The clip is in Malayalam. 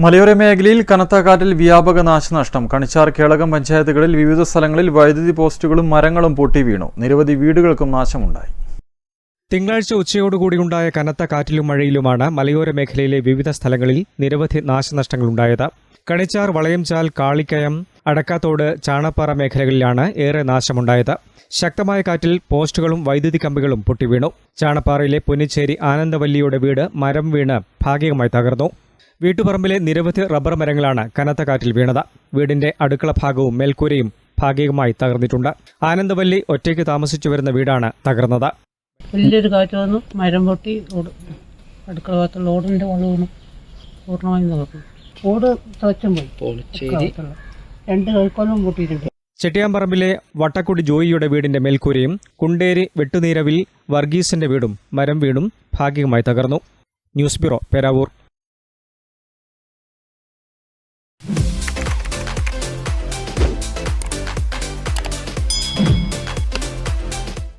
മലയോര മേഖലയിൽ കനത്ത കാറ്റിൽ വ്യാപക നാശനഷ്ടം. കണിച്ചാർ കേളകം പഞ്ചായത്തുകളിൽ വിവിധ സ്ഥലങ്ങളിൽ വൈദ്യുതി പോസ്റ്റുകളും മരങ്ങളും പൊട്ടി വീണു. നിരവധി വീടുകൾക്കും നാശമുണ്ടായി. തിങ്കളാഴ്ച ഉച്ചയോടുകൂടിയുണ്ടായ കനത്ത കാറ്റിലും മഴയിലുമാണ് മലയോര മേഖലയിലെ വിവിധ സ്ഥലങ്ങളിൽ നിരവധി നാശനഷ്ടങ്ങൾ നാശനഷ്ടങ്ങളുണ്ടായത്. കണിച്ചാർ വളയംചാൽ കാളിക്കയം അടക്കാത്തോട് ചാണപ്പാറ മേഖലകളിലാണ് ഏറെ നാശമുണ്ടായത്. ശക്തമായ കാറ്റിൽ പോസ്റ്റുകളും വൈദ്യുതി കമ്പികളും പൊട്ടിവീണു ചാണപ്പാറയിലെ പൊന്നിച്ചേരി ആനന്ദവല്ലിയുടെ വീട് മരം വീണ് ഭാഗികമായി തകർന്നു. വീട്ടുപറമ്പിലെ നിരവധി റബ്ബർ മരങ്ങളാണ് കനത്ത കാറ്റിൽ വീണത്. വീടിന്റെ അടുക്കള ഭാഗവും മേൽക്കൂരയും ഭാഗികമായി തകർന്നിട്ടുണ്ട്. ആനന്ദവല്ലി ഒറ്റയ്ക്ക് താമസിച്ചു വരുന്ന വീടാണ് തകർന്നത്. വലിയൊരു കാറ്റ് വന്നു. മരം പൊട്ടി. ഓട് അടുക്കള ഭാഗത്തുള്ള ഓടിന്റെ വളവും പൂർണമായും തകർന്നു. ഓട് തിളച്ചും പോയി. ഭാഗത്തുള്ള. രണ്ട് കൈക്കോലും പൊട്ടിയിട്ടുണ്ട് ചെട്ടിയാമ്പറമ്പിലെ വട്ടക്കുടി ജോയിയുടെ വീടിന്റെ മേൽക്കൂരയും കുണ്ടേരി വെട്ടുനീരവിൽ വർഗീസിന്റെ വീടും മരം വീടും ഭാഗികമായി തകർന്നു. News bureau Peravoor.